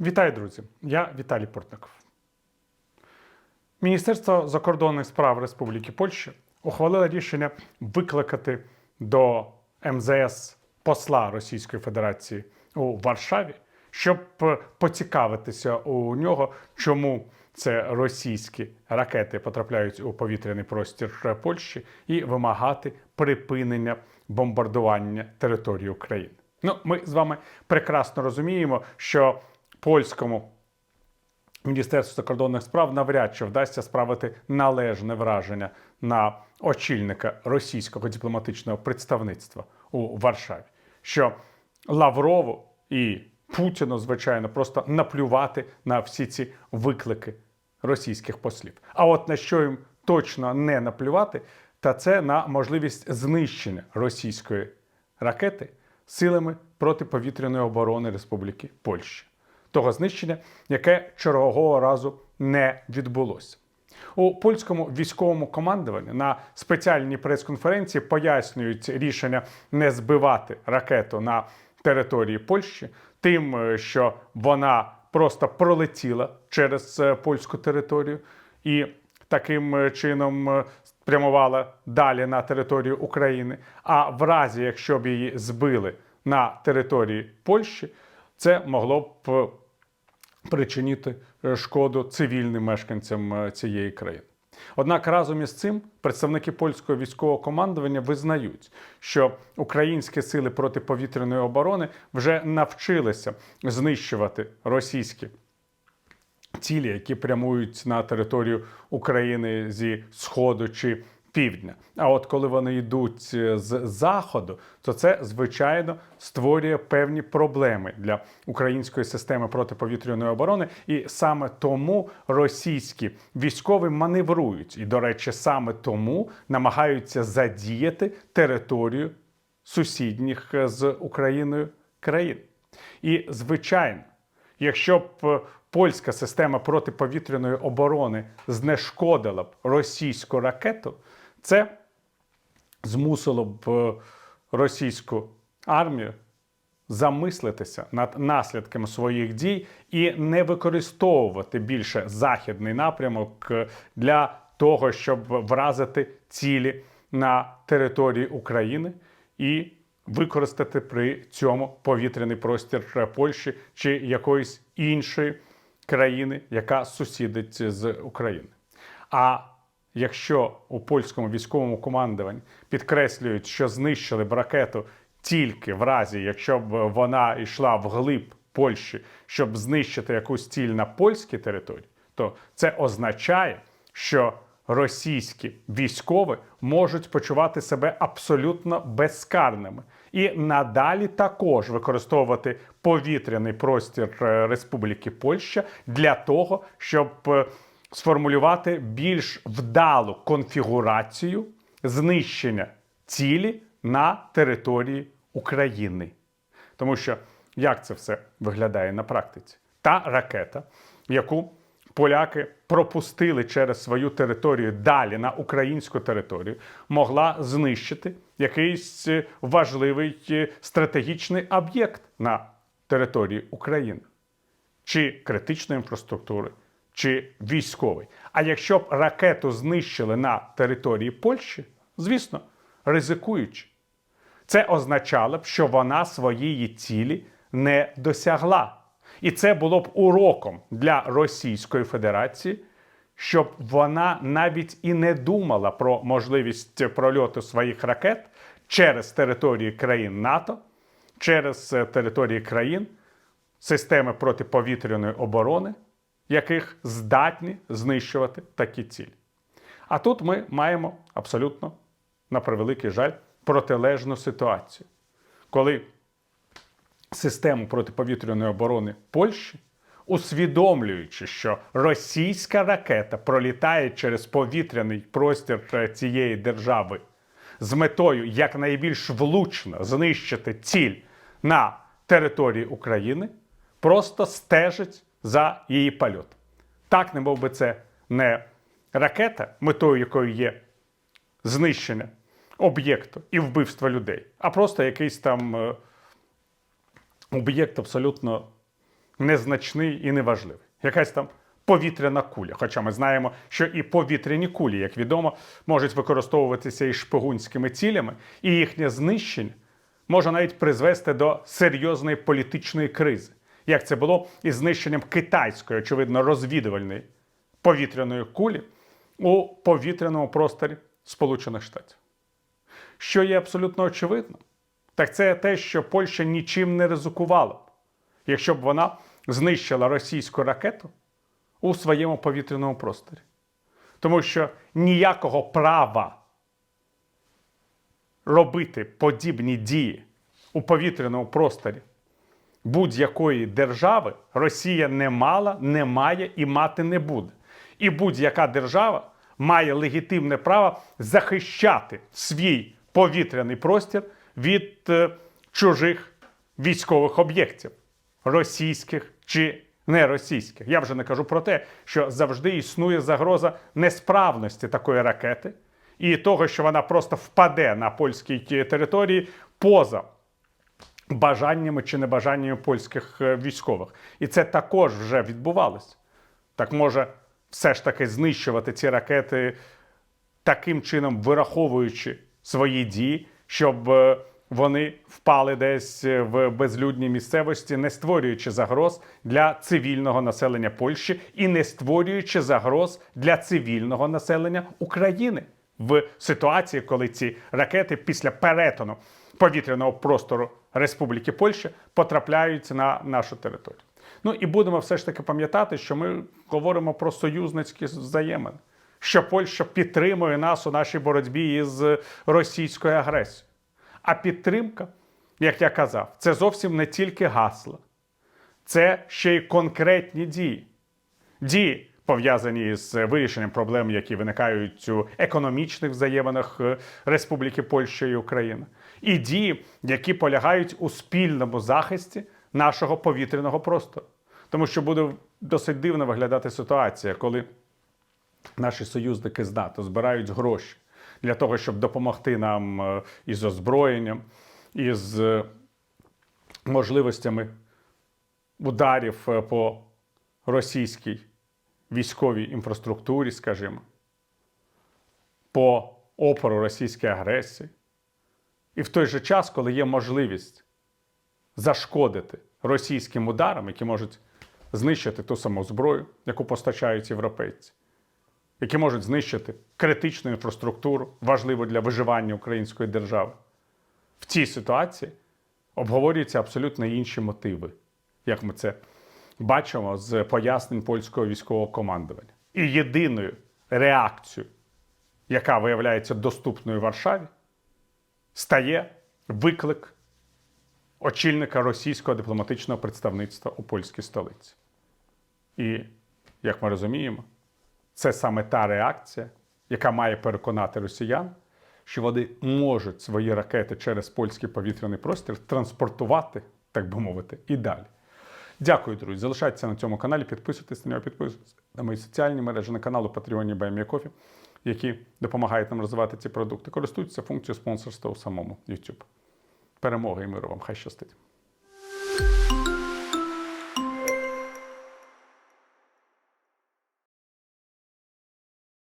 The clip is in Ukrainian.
Вітаю, друзі! Я Віталій Портников. Міністерство закордонних справ Республіки Польща ухвалило рішення викликати до МЗС посла Російської Федерації у Варшаві, щоб поцікавитися у нього, чому це російські ракети потрапляють у повітряний простір Польщі, і вимагати припинення бомбардування території України. Ну, ми з вами прекрасно розуміємо, що польському Міністерству закордонних справ навряд чи вдасться справити належне враження на очільника російського дипломатичного представництва у Варшаві, що Лаврову і Путіну, звичайно, просто наплювати на всі ці виклики російських послів. А от на що їм точно не наплювати, та це на можливість знищення російської ракети силами протиповітряної оборони Республіки Польща того знищення, яке чергового разу не відбулося. У польському військовому командуванні на спеціальній прес-конференції пояснюють рішення не збивати ракету на території Польщі, тим, е, що вона просто пролетіла через е, польську територію і таким е, чином спрямувала далі на територію України. А в разі, якщо б її збили на території Польщі, це могло б е, причинити е, шкоду цивільним мешканцям е, цієї країни. Однак разом із цим представники польського військового командування визнають, що українські сили протиповітряної оборони вже навчилися знищувати російські цілі, які прямують на територію України зі сходу чи півдня. А от коли вони йдуть е, з заходу, то це звичайно створює певні проблеми для української системи протиповітряної оборони, і саме тому російські військові маневрують. І, до речі, саме тому намагаються задіяти територію сусідніх е, з Україною країн. І звичайно, якщо б е, польська система протиповітряної оборони знешкодила б російську ракету, це змусило б е, російську армію замислитися над наслідками своїх дій і не використовувати більше західний напрямок е, для того, щоб вразити цілі на території України і використати при цьому повітряний простір Польщі чи якоїсь іншої країни, яка сусідить з України. А якщо у польському військовому командуванні підкреслюють, що знищили б ракету тільки в разі, якщо б вона йшла вглиб Польщі, щоб знищити якусь ціль на польській території, то це означає, що російські військові можуть почувати себе абсолютно безкарними і надалі також використовувати повітряний простір е, Республіки Польща для того, щоб е, сформулювати більш вдалу конфігурацію знищення цілі на території України. Тому що як це все виглядає на практиці? Та ракета, яку поляки пропустили через свою територію далі на українську територію, могла знищити якийсь е, важливий е, стратегічний об'єкт на території України, чи критичної інфраструктури, чи військовий. А якщо б ракету знищили на території Польщі, звісно, ризикуючи, це означало б, що вона своєї цілі не досягла. І це було б уроком для Російської Федерації, щоб вона навіть і не думала про можливість прольоту своїх ракет через території країн НАТО, через е, території країн, системи протиповітряної оборони, яких здатні знищувати такі цілі. А тут ми маємо абсолютно, на превеликий жаль, протилежну ситуацію, коли систему протиповітряної оборони Польщі, усвідомлюючи, що російська ракета пролітає через повітряний простір цієї держави з метою якнайбільш влучно знищити ціль на території України, просто стежить за її польот. Так, не мов би це не ракета, метою якої є знищення об'єкту і вбивство людей, а просто якийсь там е, об'єкт абсолютно незначний і неважливий. Якась там повітряна куля. Хоча ми знаємо, що і повітряні кулі, як відомо, можуть використовуватися і шпигунськими цілями, і їхнє знищення може навіть призвести до серйозної політичної кризи, як це було із знищенням китайської, очевидно, розвідувальної повітряної кулі у повітряному просторі Сполучених Штатів. Що є абсолютно очевидно, так це те, що Польща нічим не ризикувала якщо б вона знищила російську ракету у своєму повітряному просторі. Тому що ніякого права робити подібні дії у повітряному просторі будь-якої держави Росія не мала, не має і мати не буде. І будь-яка держава має легітимне право захищати свій повітряний простір від е, чужих військових об'єктів, російських чи не російських. Я вже не кажу про те, що завжди існує загроза несправності такої ракети і того, що вона просто впаде на польській території поза бажаннями чи небажаннями польських е, військових. І це також вже відбувалося. Так може все ж таки знищувати ці ракети таким чином, вираховуючи свої дії, щоб е, вони впали десь в безлюдній місцевості, не створюючи загроз для цивільного населення Польщі і не створюючи загроз для цивільного населення України в ситуації, коли ці ракети після перетину повітряного простору Республіки Польща потрапляють на нашу територію. Ну і будемо все ж таки пам'ятати, що ми говоримо про союзницькі взаємини, що Польща підтримує нас у нашій боротьбі із російською агресією. А підтримка, як я казав, це зовсім не тільки гасла, це ще й конкретні дії. Дії, пов'язані з вирішенням проблем, які виникають у економічних взаєминах е, Республіки Польща і України, і дії, які полягають у спільному захисті нашого повітряного простору. Тому що буде досить дивно виглядати ситуація, коли наші союзники з НАТО збирають гроші для того, щоб допомогти нам е, із озброєнням, із е, можливостями ударів е, по російській військовій інфраструктурі, скажімо, по опору російській агресії. І в той же час, коли є можливість зашкодити російським ударам, які можуть знищити ту саму зброю, яку постачають європейці, які можуть знищити критичну інфраструктуру, важливу для виживання української держави. В цій ситуації обговорюються абсолютно інші мотиви, як ми це бачимо з пояснень польського військового командування. І єдиною реакцією, яка виявляється доступною Варшаві, стає виклик очільника російського дипломатичного представництва у польській столиці. І, як ми розуміємо, це саме та реакція, яка має переконати росіян, що вони можуть свої ракети через польський повітряний простір транспортувати, так би мовити, і далі. Дякую, друзі. Залишайтеся на цьому каналі, підписуйтесь на нього, підписуйтесь на мої соціальні мережі, на канал у Патреоні BuyMeACoffee, які допомагають нам розвивати ці продукти. Користуйтеся функцією спонсорства у самому YouTube. Перемоги і миру вам! Хай щастить!